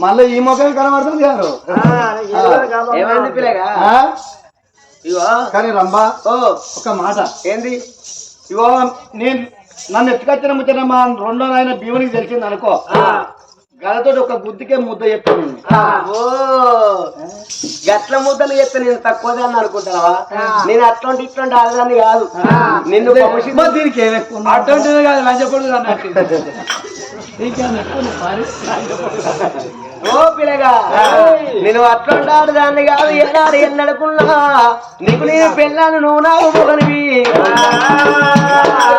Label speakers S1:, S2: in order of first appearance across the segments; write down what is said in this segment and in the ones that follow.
S1: మళ్ళీ ఈ ముఖం కనబడుతుంది గారు.
S2: ఏమైంది పిల్లగా?
S1: కానీ రంబా
S2: ఓ.
S1: ఒక మాట.
S2: ఏంది?
S1: ఇగో నేను నన్ను ఎత్తుకొచ్చిన ముచ్చట మా రెండో నాయన భీమునికి తెలిసింది అనుకో. గలతో ఒక గుద్దికే ముద్ద చెప్తాను. నేను.
S2: ఓ గట్ల ముద్దలు చెప్తే నేను తక్కువదాన్ని అనుకుంటావా నేను అట్లాంటి ఇట్లాంటి ఆడదాన్ని కాదు. నిన్ను
S1: దీనికి?
S3: అటువంటిది కాదు లంచపడు అన్నట్టు.
S2: ఓ పిల్లగా నేను అట్లాంటి ఆడదాన్ని కాదు ఎన్నాడు ఎన్నడుకున్నా. నీకు నేను పెళ్ళాను నువ్వు నాకు మొగనివి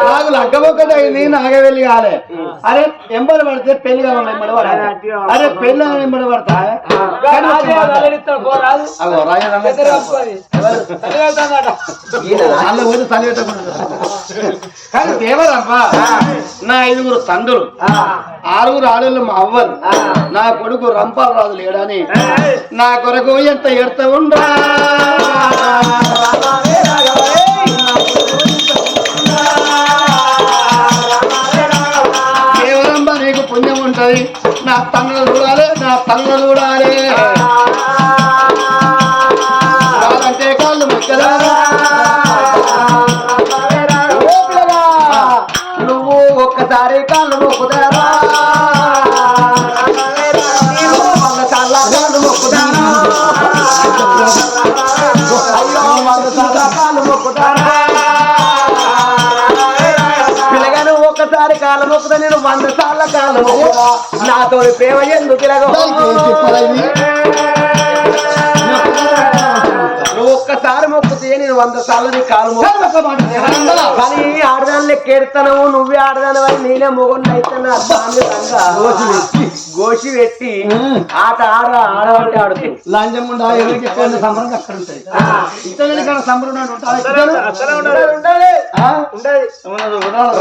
S1: నాకు లగ్గబొక్కటి అయింది నాగవెల్లి కాలే. అరే ఎంబడి పడితే పెళ్ళి కావాలి ఎంబడి పడాలి అరే పెళ్ళి ఎంబడి పడతా? కానీ దేవరమ్మా నా ఐదుగురు తండ్రులు. ఆరుగురు ఆడళ్ళు మా అవ్వలు. నా కొడుకు రంపాలు రాజు లేడని నా కొరకు ఎంత ఎడత ఉండా దేవరంబ నీకు పుణ్యం ఉంటది నా తన్నులు చూడాలి నా తన్నులు చూడాలి కాదంటే కాళ్ళు మొక్కదా
S2: నువ్వు ఒక్కసారి లోపల నేను వంద సార్లు కాళ్ళు నాతో ప్రేమ ఎందుకు ఒక్కసారి మొక్కుతే నేను వంద సార్లు నీ కాలు కానీ ఆడదాని లెక్క ఎడతాను నువ్వే ఆడదాని అని నేనే మొగొండి అయితే గోషి పెట్టి ఆట ఆడ ఆడవంటే ఆడుతూ.
S1: లంచం ఉండా ఎవరికి ఎక్కువ సంబరం అక్కడ సంబరం ఉండాలి.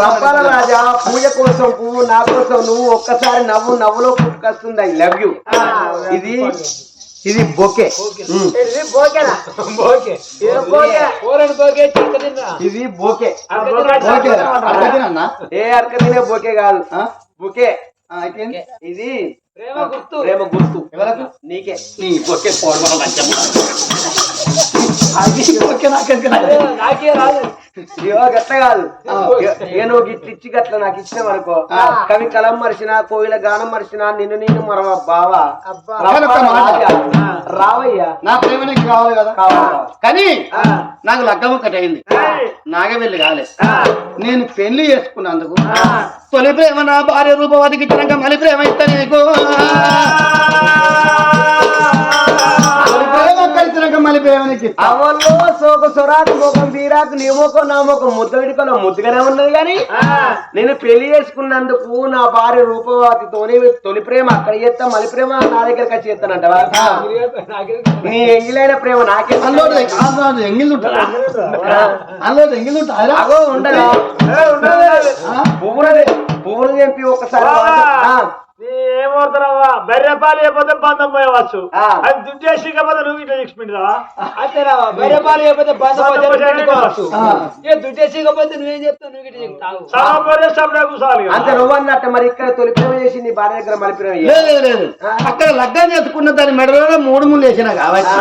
S2: రబ్బాల రాజా పూజ కోసం పువ్వు నా కోసం నువ్వు ఒక్కసారి నవ్వు నవ్వులో పుట్టుకొస్తుంది ఐ లవ్ యూ ఇది ఇది బొకే. ఇది
S3: ఓకే
S2: ఇది బోకే.
S3: చిక్క తిన్నా?
S2: ఇది బోకే.
S1: ఓకే అర్థమైందన్నా?
S2: ఏ అర్క తినే బోకే కాదు? బుకే? ఇది
S3: ప్రేమ గుర్తు.
S2: ప్రేమ గుర్తు.
S1: ఎవరకు?
S2: నీకే.
S1: నీ ఒకే పోవడం
S3: నాకే రాదు
S2: ఇగో గట్ల కాదు. గిట్ల ఇచ్చి గట్ల నాకు ఇచ్చినావు అనుకో కవి కలం మరిచిన కోయిల గానం మరిచిన నిన్ను నేను మరవ బావా. రావయ్యా.
S1: నా ప్రేమ నీకు కావాలి కదా. కానీ నాకు లగ్గం ఒకటి అయింది నాగవెల్లి కాలే. నేను పెళ్ళి చేసుకున్నందుకు తొలి ప్రేమ నా భార్య రూపవతికి ఇచ్చినాక మళ్ళీ ప్రేమ ఇస్తా నీకు. మళ్ళీ ప్రేమ నీకు ఇస్తా.
S2: అవల్లో సోక సొరాకు ముఖం బీరాకు నీ ముఖం నా ముఖం ముద్ద విడుకలో ముద్దుగానే ఉన్నది కానీ నేను పెళ్ళి చేసుకున్నందుకు నా భార్య రూపవతితోనే తొలి ప్రేమ అక్కడ చేస్తా మళ్ళీ ప్రేమ నా దగ్గరకు వచ్చి చేస్తానంటవా?
S3: నాకే
S2: నీ ఎంగిలైన ప్రేమ నాకే ఉండదా పువ్వులు పువ్వులు తెంపి ఒకసారి
S4: ఏమవుతున్నావా? బర్రెపాలు అయిపోతే బంధం పోయవచ్చు.
S2: ఆ.
S4: అది దుడ్డేసి కాకపోతే నువ్వు ఇట్లా తీసుకుంటావా
S3: అంతేరావా బయట పాలు అయిపోతే బంధ
S4: కావచ్చు.
S3: ఏ దుడ్డేసికపోతే నువ్వేం చెప్తావు? నువ్వు ఇటు చెప్తావు
S4: సభ్యుడే కూర్చోవాలి కదా.
S2: అంత నువ్వు అన్నట్టు మరి ఇక్కడ తొలి ప్రేమ చేసి నీ భార్య దగ్గర చేయి.
S1: లేదు లేదు అక్కడ లగ్గం చేసుకున్న దాని మెడలో మూడు ముళ్ళు వేసిన కాబట్టి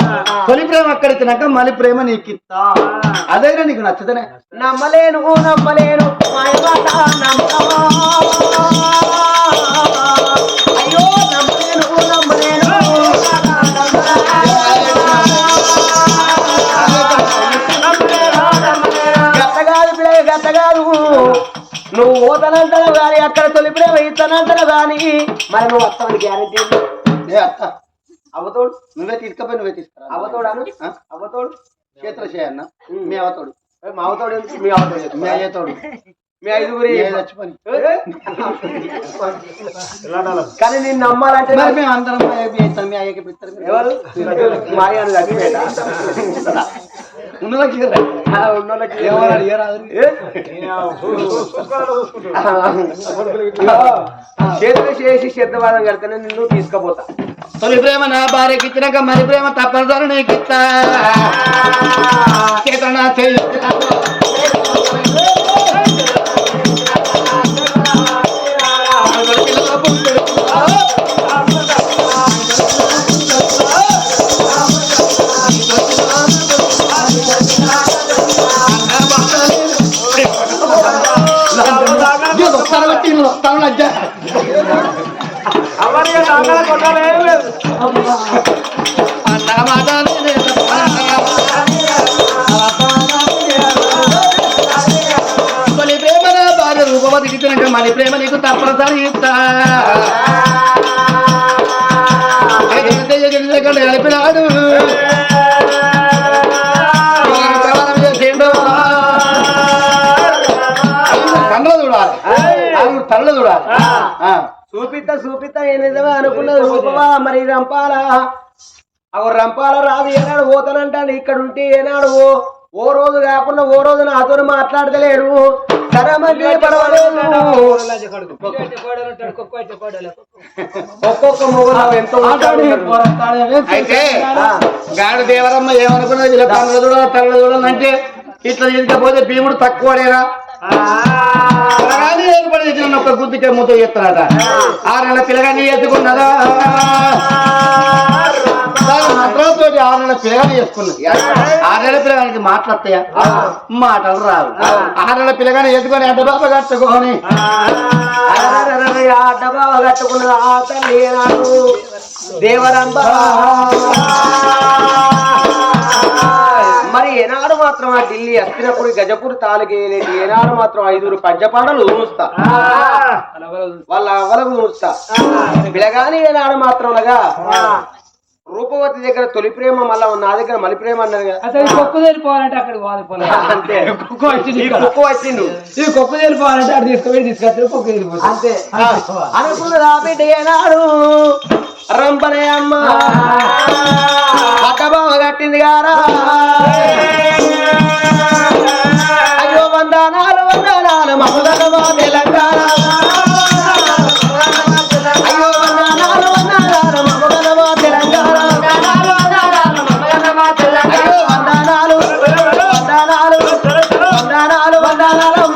S1: తొలి ప్రేమ అక్కడ ఇచ్చినాక మళ్ళీ ప్రేమ నీకు ఇస్తా. అదైనా నీకు నచ్చదనే?
S2: నమ్మలేను నమ్మలేను మాయమాట నువ్వు పోతానంటావు కానీ అక్కడ తొలి ప్రేమ ఇస్తానంటావు కానీ మరి నువ్వు వస్తావని గ్యారంటీ
S1: ఏ అత్త?
S2: అవతోడు?
S1: నువ్వే తీసుకపోయి నువ్వే తీసుకురా.
S2: అవతోడాను
S1: ఆ?
S2: అవతోడు?
S1: చేతుల చేయన్న మీ అవతోడు.
S2: మా అవతోడు ఎందుకు? మీ అవతోడు
S1: మీ అయ్యతోడు.
S2: మీ ఐదుగురి? కానీ నేను నమ్మాలంటే
S1: మరి మేము అందరం.
S2: ఎవరు మాయ?
S1: ఉన్నోళ్ళకి
S2: ఉన్నోళ్ళకి. చేతులు చేసి శబ్దవాదం కడితేనే నిన్ను తీసుకుపోతా
S1: తొలి ప్రేమ నా భార్యకి ఇచ్చినాక మరి ప్రేమ తప్పనిసరి నీకు ఇస్తా ఇస్తా కలిపినాడు కళ్ళ చూడాలి. చూడాలి.
S2: చూపిత చూపిత ఏ నిజమే అనుకున్నది రూపమా మరి రంపాల? అవి రంపాల రాదు ఏనాడు పోతానంటాను ఇక్కడ ఉంటే ఏనాడు ఓ రోజు కాకుండా ఓ రోజు నాతో మాట్లాడతలేడు. ఒక్కొక్క
S1: అయితే గాడి దేవరమ్మ ఏమనుకున్నది ఇలా తల్ల చూడాలి తల్ల చూడాలి అంటే ఇట్లా తీసుకపోతే భీముడు తక్కువడేరా పిల్లగాని ఏర్పడి తెచ్చిన ఒక గుద్దుకే మూత చేస్తాడట ఆరు నెలల పిల్లగాని ఎత్తుకున్నదా? మాత్రంతో ఆరు నెలల పిల్లగాని చేసుకున్నది ఆరు నెలల పిల్లగానికి మాట్లాడతాయా? మాటలు రావు. ఆరు నెలల పిల్లగాని ఎత్తుకొని ఎంత బాబా కట్టుకొని
S2: కట్టుకున్న ఆ తల్లి నాకు దేవరంబ మరి ఏనాడు మాత్రం ఆ. ఢిల్లీ అస్తినప్పుడు గజపూర్ తాలూకేలేటి ఏనాడు మాత్రం ఐదుగురు పంచపాడలు ఊరుస్తా వాళ్ళ అవ్వలకు ఊరుస్తా పిలగాని ఏనాడు మాత్రం రూపవతి దగ్గర తొలి ప్రేమ మళ్ళా నా దగ్గర మలి ప్రేమ అన్నది కదా.
S3: అసలు కొక్కు తెలిపోవాలంటే అక్కడికి పోవాలి
S2: అంతే.
S3: కుక్క వచ్చింది.
S2: కుక్క వచ్చిండు.
S3: ఈ కొక్కు తెలిపోవాలంటే అక్కడ తీసుకుపోయి తీసుకొస్తారు కొక్కు తెలిపోతుంది.
S2: అంతే. అనుకున్నదా బిడ్డ ఏనాడు? రంపనే అమ్మ. పట్టబావ కట్టింది గారా. అయ్యో వందనాలు వందనాలు మమదనమా వందనాలు వందనాలమ్మో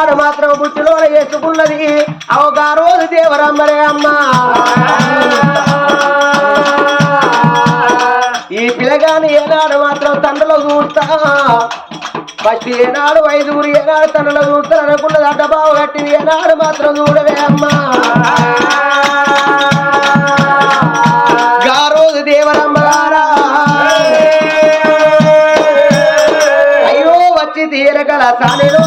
S2: పిల్లగాని మాత్రం బుచ్చిలోనే వేసుకున్నది అవగా రోజు దేవరమ్మరే అమ్మ. ఈ పిల్లగాని ఏనాడు మాత్రం తండ్రిలో చూస్తా. ఫస్ట్ ఏనాడు ఐదుగురు ఏనాడు తండ్రిలో చూస్తారు అనుకున్నది అడ్డబావు కట్టింది. ఏనాడు మాత్రం చూడవే అమ్మా. రోజు దేవరమ్మ గారా. అయ్యో వచ్చి తీరగల సానిలో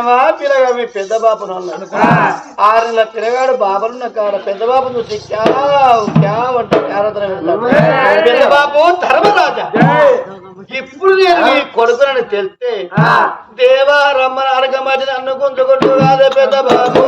S1: చూసినవా పిల్లగా మీ పెద్ద అన్నాడు. ఆరు నెలల పిల్లగాడు బాబులున్న కాడ పెద్ద బాబు చూసి క్యావ్ క్యావ్ అంటే క్యారతన పెడతాడు పెద్ద బాబు ధర్మరాజా. ఇప్పుడు నేను మీ కొడుకునని తెలిస్తే దేవా రమ్మన అరగమటి నన్ను గుంజుకుంటూ కాదే పెద్ద బాబు.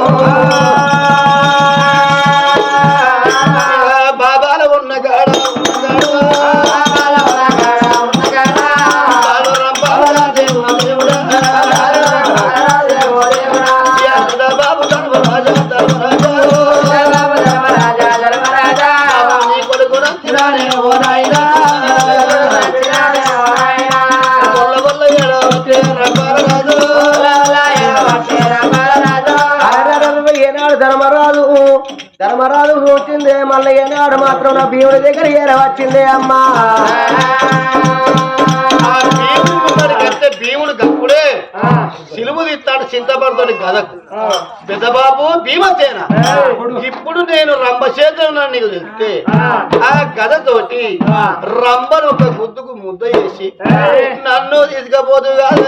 S2: వచ్చిందే మళ్ళీ ఏనాడు మాత్రం నా భీముడి దగ్గర ఏర వచ్చిందే అమ్మా.
S1: ఆ భీముడు గప్పుడే. సిలువు తీస్తాడు చింతపడతాడు గదకు. పెద్దబాబు భీమసేన. ఇప్పుడు? నేను రంభచేతున్నా నీకు చెప్తే ఆ. గదతోటి రంభను ఒక గుద్దుకు ముద్ద చేసి నన్ను తీసుకపోదు కాదు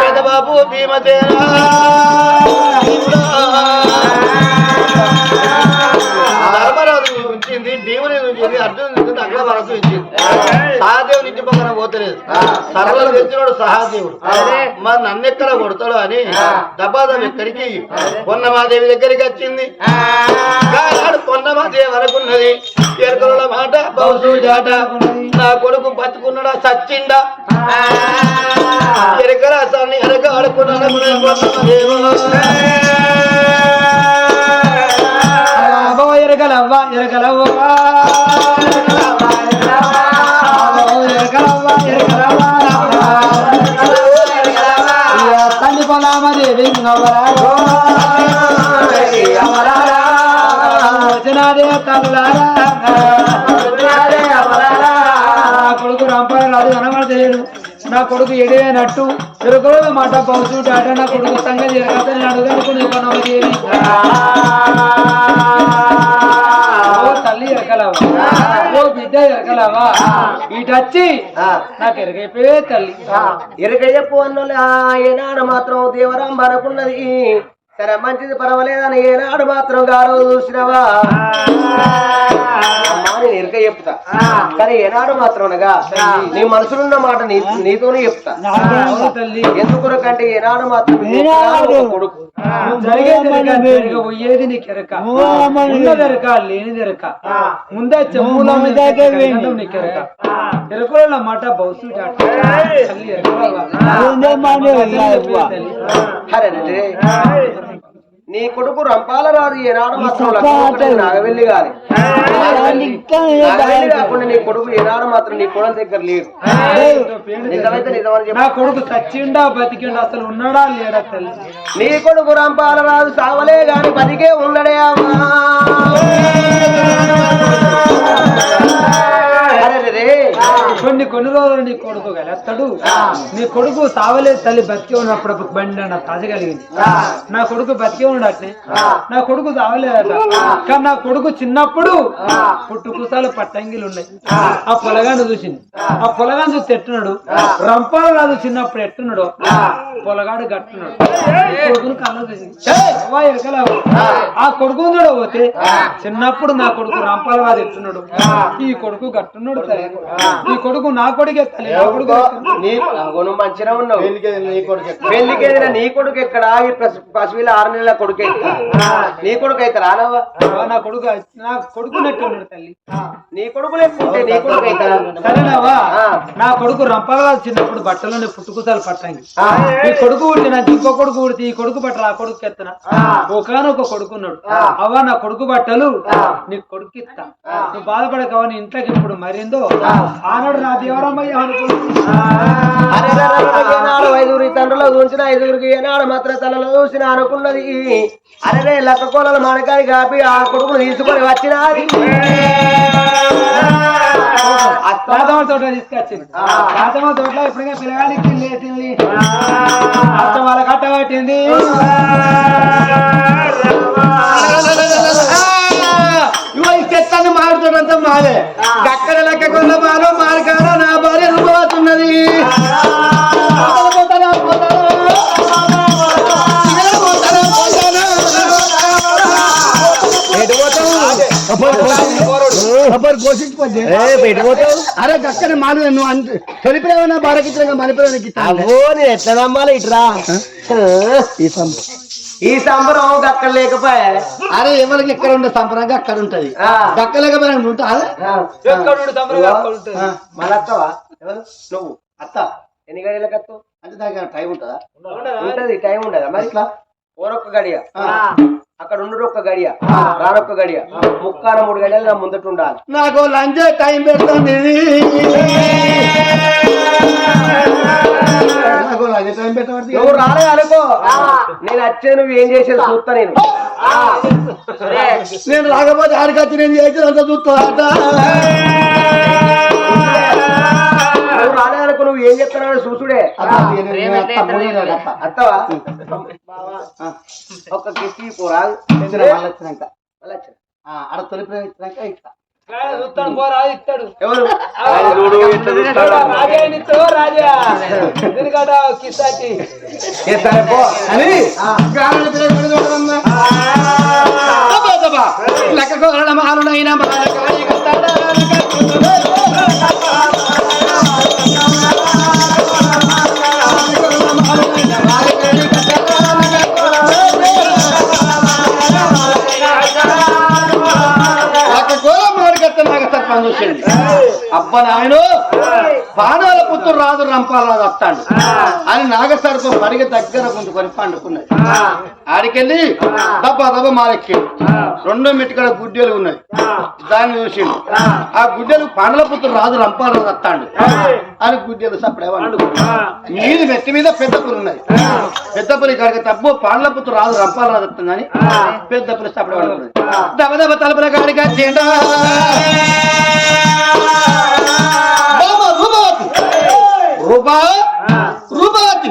S1: పెద్దబాబు భీమసేన. ధర్మరాజు ఉంచింది భీముని అర్జునుడు అగ్రభారతు ఉంచింది సహదేవుని ఇంటి పక్కన పోతలేదు. సరళ తెచ్చినోడు సహదేవుడు. మరి నన్ను ఎక్కడ కొడతాడు అని దబాదం ఎక్కడికి? పొన్నమాదేవి దగ్గరికి వచ్చింది. పొన్నమాదేవి వరకున్నది. ఎరుకల మాట? బౌసు జాట. నా కొడుకు బతుకున్నాడా? చచ్చిండా? ఎరకల అసలు ఎరక ఆడుకున్నాడు?
S3: ఎరగలవ్వ ఎరగలవ్వ తల్లి పొలామదేవి వచ్చినాదే కొడుకు ఎడివేనట్టు తిరుగులో మాట పౌసు డాట నా కొడుకు సంగతి జరగదు నేను అడుగునుకుని కొనమదేవి ఓ తల్లి ఎరకలవా ఓ బిడ్డ ఎరకలవా ఇటచ్చి నాకు ఎరగైపోయే తల్లి.
S2: ఎరుక చెప్పు అన్నోళ్ళు ఏనాడు మాత్రం దేవరాం అనుకున్నది సరే మంచిది పర్వాలేదని ఏనాడు మాత్రం గారు చూసినవా? చెప్తా. కానీ ఏనాడు మాత్రం అనగా నీ మనసులున్న మాట నీతోనే చెప్తా.
S3: తల్లి.
S2: ఎందుకొరకంటే ఏనాడు మాత్రం కొడుకు.
S3: జరిగేది ఎరక, జరగబోయేది నీకు ఎరక ఉన్నది ఎరక లేనిది ఎరక ముందే చెప్పులో నీకు ఎరక ఎరకుల మాట
S2: అరే. నీ కొడుకు రంపాల రాదు ఏనాడు మాత్రం లక్ష్మణుడు నాగవెల్లి గారి నాగవెల్లి కాకుండా నీ కొడుకు ఏనాడు మాత్రం నీ కొడుకు దగ్గర లేడు. నిజమైతే నిజమని చెప్పు.
S3: నా కొడుకు చచ్చిండా బతికిండా అసలు ఉన్నాడా లేడా తల్లి
S2: నీ కొడుకు రంపాల రాదు సావలే గాని బతికే ఉన్నడే అమ్మా.
S3: కొన్ని కొన్ని రోజులు నీ కొడుకు గెలెత్తాడు. నీ కొడుకు సావలేదు తల్లి బతికి ఉన్నప్పుడు బండి అన్న తాజ కలిగింది. నా కొడుకు బతికి ఉండట్నే నా కొడుకు సావలేదట. కానీ నా కొడుకు చిన్నప్పుడు పుట్టుకుసాలు పట్టంగిలు ఉన్నాయి. ఆ. పొలగాన్ని చూసింది. ఆ. పొలగాన్ని చూసి ఎట్టున్నాడు? రంపాల రాజు చిన్నప్పుడు ఎట్టున్నాడు? పొలగాడు గట్టున్నాడు. కొడుకును కళ్ళ చూసింది అవ్వా ఎరకలేవు. ఆ! కొడుకు పోతే? చిన్నప్పుడు నా కొడుకు రంపాల రాజు ఎట్టున్నాడు ఈ కొడుకు గట్టున్నాడు తల్లి. ఈ కొడుకు నా కొడుకు కొడుకు
S2: మంచిగా ఉన్నావు.
S1: నీ కొడుకు ఎక్కడ?
S2: పెళ్ళికేదిన నీ కొడుకు ఎక్కడ? పసివిల ఆరు నెలల కొడుకు ఎక్కడ? నీ కొడుకు అయితే రానవ్వా
S3: నా కొడుకు నా కొడుకు నెట్టు ఉన్నాడు తల్లి
S2: నీ కొడుకు లేకుంటే నీ కొడుకు అయితే
S3: సరేనావా. నా కొడుకు రంపాల చిన్నప్పుడు బట్టలోనే పుట్టుకుతాలు పట్టంగి ఈ కొడుకు పుట్టి నాకు ఇంకో కొడుకు పుడితే ఈ కొడుకు బట్టలు ఆ కొడుకు ఎత్తన. ఒకనొక కొడుకు ఉన్నాడు. అవ్వా నా కొడుకు బట్టలు నీ కొడుకు ఇస్తా. నువ్వు బాధపడకవా నీ ఇంట్లోకి ఇప్పుడు మరిందో. ఆనాడు నా దేవరమ్మయ్య అనుకుంటున్నా
S2: అరే రే రే రే, ఏనాడు ఐదుగురి తండ్రులు చూసిన ఐదుగురికి ఏనాడు మాత్రం తలలో చూసిన అనుకున్నది. అరే లక్క కోలల మనకాడి కాపి ఆ కొడుకును తీసుకొని వచ్చినది
S3: రాతమ్మ తోట. తీసుకొచ్చింది. రాతమ్మ తోటలో ఎప్పుడైనా పిల్లగానికి లేచింది అత్త వాళ్ళ కట్ట పట్టింది
S1: ఇగో ఈ చెత్తని మాడుతుందంతా మాదే. అక్కడ లెక్క కొన్న బాలు మారకాడ నా భార్య అనుభవతున్నది. అరే మాలు నువ్వు అంటే తొలిపిరేవన్నా బారకిచ్చిన మనిపిరేవనికి
S2: అవ్వో నేను ఎట్లా నమ్మాలి ఇట్రా? ఈ సంబరం. అక్కడ లేకపోయా.
S1: అరే ఎవరికి ఎక్కడ ఉండే సంపరంగా అక్కడ ఉంటది.
S2: ఆ.
S1: దక్కలేకపోయినా ఉంటా
S3: ఎక్కడుండు తమ్ముడు ఎక్కడుంటుంది?
S2: మళ్ళీ అత్తవా ఎవరు? నువ్వు. అత్త. ఎన్ని గడియలకు అత్తవు
S1: అంటే దానికి టైం ఉంటుందా?
S2: ఉంటది టైం ఉండదా మరి? ఇట్లా ఓరొక్క గడియ. అక్కడ ఉండు ఒక్క గడియ రానొక్క గడియ. ముక్కాన మూడు గడియలు నా ముందట ఉండాలి.
S1: నాకు లంచ్ టైం పెడుతుంది.
S2: నువ్వు రాలే అనుకో. నేను వచ్చే నువ్వు ఏం చేసేది చూస్తా నేను.
S1: నేను రాకపోతే ఆడికి వచ్చి నేను చేసేది అంత చూస్తా
S2: నువ్వు రాలే అనుకో నువ్వు ఏం చెప్తున్నావు చూసుడే. అత్తవా? బావా, ఒక్క కిసి పోరా
S1: వచ్చినాక.
S2: మళ్ళా.
S1: ఆడ తొలి ప్రేమ ఇచ్చినాక ఇస్తా.
S3: చూస్తాడు పోరా ఇస్తాడు.
S2: ఎవరు?
S3: రాజా ఇస్తూ రాజా. ఎందుకంటే
S1: కట్టాడా, అబ్బ నాయన! బాణాల పుత్రుడు రాదు రంపారాదు వస్తాడు. అని నాగసర్పం పడిగ దగ్గర కొంచెం పండుకున్నది ఆడికెళ్ళి దబ్బ దబ్బ మారెక్కి రెండో మెట్టుకడ గుడ్డెలు ఉన్నాయి. దాన్ని చూసి ఆ. గుడ్డెలు పండ్ల పుత్రుడు రాదు రంపారాదు వస్తాడు. అని గుడ్డెలు సప్పుడేవాడు మీది మెత్తి మీద పెద్ద పులి ఉన్నది. పెద్ద పులి కాడికి తప్పు పాండ్ల పుత్రుడు రాదు రంపారాదు వస్తుందని పెద్ద పులి సప్పుడేవాడు దబ దబ తలుపుల కాడికి రూపా? రూపవతి.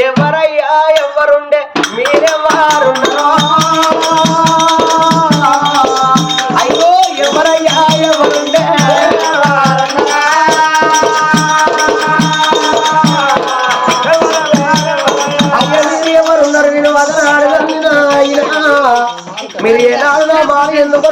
S2: ఎవరయ్యా ఎవరుండే? మీరెవరున్నారో? అయ్యో ఎవరయ్యా ఎవరుండే? ఎవరున్నారు? నేను వదనాడు మీరు ఏనాడు నా ఎందుకు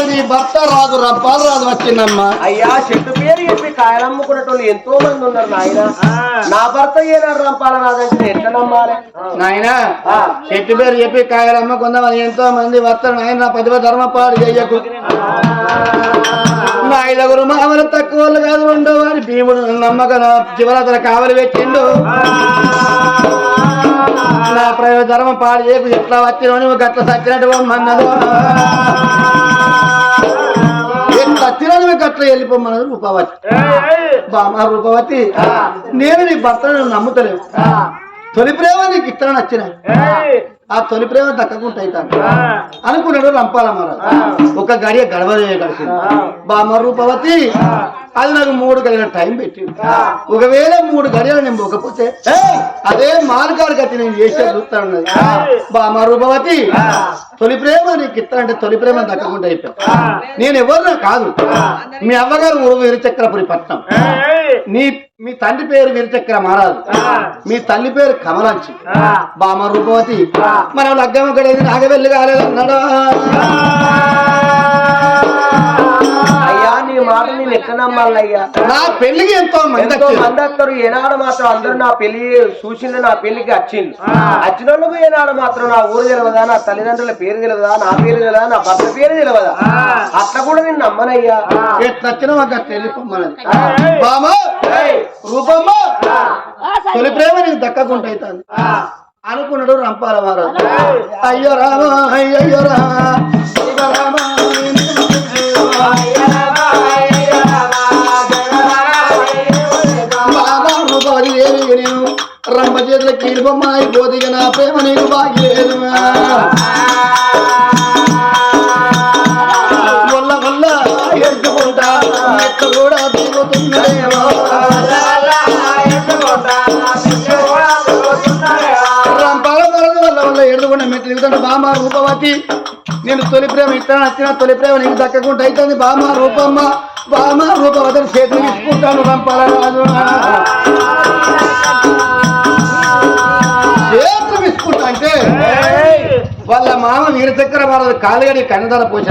S1: కాదు నీ భర్త రాదు రంపాలు రాదు వచ్చిందమ్మా.
S2: అయ్యా చెట్టు పేరు చెప్పి కాయలు అమ్ముకునేటోళ్ళు ఎంతో మంది ఉన్నారు నాయన. నా భర్త ఏనాడు రంపాల రాదంటే నేను ఎట్లా నమ్మాలి?
S1: నాయన చెట్టు పేరు చెప్పి కాయలమ్మ కొంతమంది ఎంతో మంది వస్తారు నాయన పదివ ధర్మపాడు చెయ్యకు నా ఐదుగురు మామలు తక్కువ కాదు ఉండో వారి భీముడు నమ్మక నా శివరాత్రి కావలి పెట్టిండు. నా ప్రయోజన ధర్మం పాడు చేయకు. ఎట్లా వచ్చిన నువ్వు గట్ల సచ్చినట్టు అన్నదో ఎట్లా వచ్చినా నువ్వు గట్ల వెళ్ళిపోమన్నది రూపవతి. బామ రూపవతి నేను నీ భర్తను నమ్ముతలేవు తొలి ప్రేమ నీకు ఇట్లా నచ్చిన. ఆ తొలి ప్రేమ దక్కకుండా అనుకున్నాడు రంపాలమ్మారావు ఒక గడియ గడవ గడిచింది. బామ రూపవతి. అది నాకు మూడు గడియల టైం పెట్టి ఒకవేళ మూడు గడియలు నేను పోకపోతే అదే మార్గాలు గట్టి నేను చేసే చూస్తాను బామ రూపవతి. తొలి ప్రేమ నీకు ఇస్తానంటే తొలి ప్రేమ దక్కకుండా అయిపోయావు నేను ఎవరినా కాదు. మీ అవ్వగారు ఊరు వీరచక్రపురి పట్నం. నీ మీ తండ్రి పేరు వీరచక్ర మహారాజు మీ తల్లి పేరు కమలాంచి. బామ రూపవతి. మనం లగ్గం ఒకడేది నాగవెల్లి కాలేదన్నాడు?
S2: అయ్యా నీ మాట నేను ఎట్లా నమ్మాలయ్యా
S1: నా పెళ్ళికి ఎంతో మంది
S2: ఎంతో
S1: వచ్చారు.
S2: మంది వస్తారు. ఏనాడు మాత్రం అందరూ నా పెళ్ళి చూసింది నా పెళ్ళికి వచ్చింది వచ్చిన వాళ్ళకు ఏనాడు మాత్రం నా ఊరు తెలియదా నా తల్లిదండ్రుల పేరు తెలియదా నా పేరు తెలియదా నా భర్త పేరు తెలియదా అట్లా కూడా నేను నమ్మనయ్యా.
S1: ఎట్లా వచ్చినా మాకు రూపమ్మ తొలి ప్రేమ నీకు దక్కకుండా అవుతుంది. అనుకున్నాడు రంపాల మహారాజు అయ్యో రామ అయ్యో రామ శివ రామ బాబా రూపాయి ఏమి నేను రంప చేతుల కీడుబొమ్మ అయిపోతే ఇక నా ప్రేమ నీకు బాగలేదు వల్ల వల్ల ఎత్తుకుంటా కూడా ఎడుగుండా మెట్లు దిగుతుంటే బామ రూపవతి. నేను తొలి ప్రేమ ఇస్తాను వచ్చిన తొలి ప్రేమ నీకు దక్కకుండా అవుతుంది. బామ రూపమ్మ బామ రూపవతిని చేతులు ఇచ్చుకుంటాను రంపాల రాజు చేతులు ఇచ్చుకుంటా అంటే వాళ్ళ మామ వీరచక్ర భారత కాలుగడి కన్నదల పోష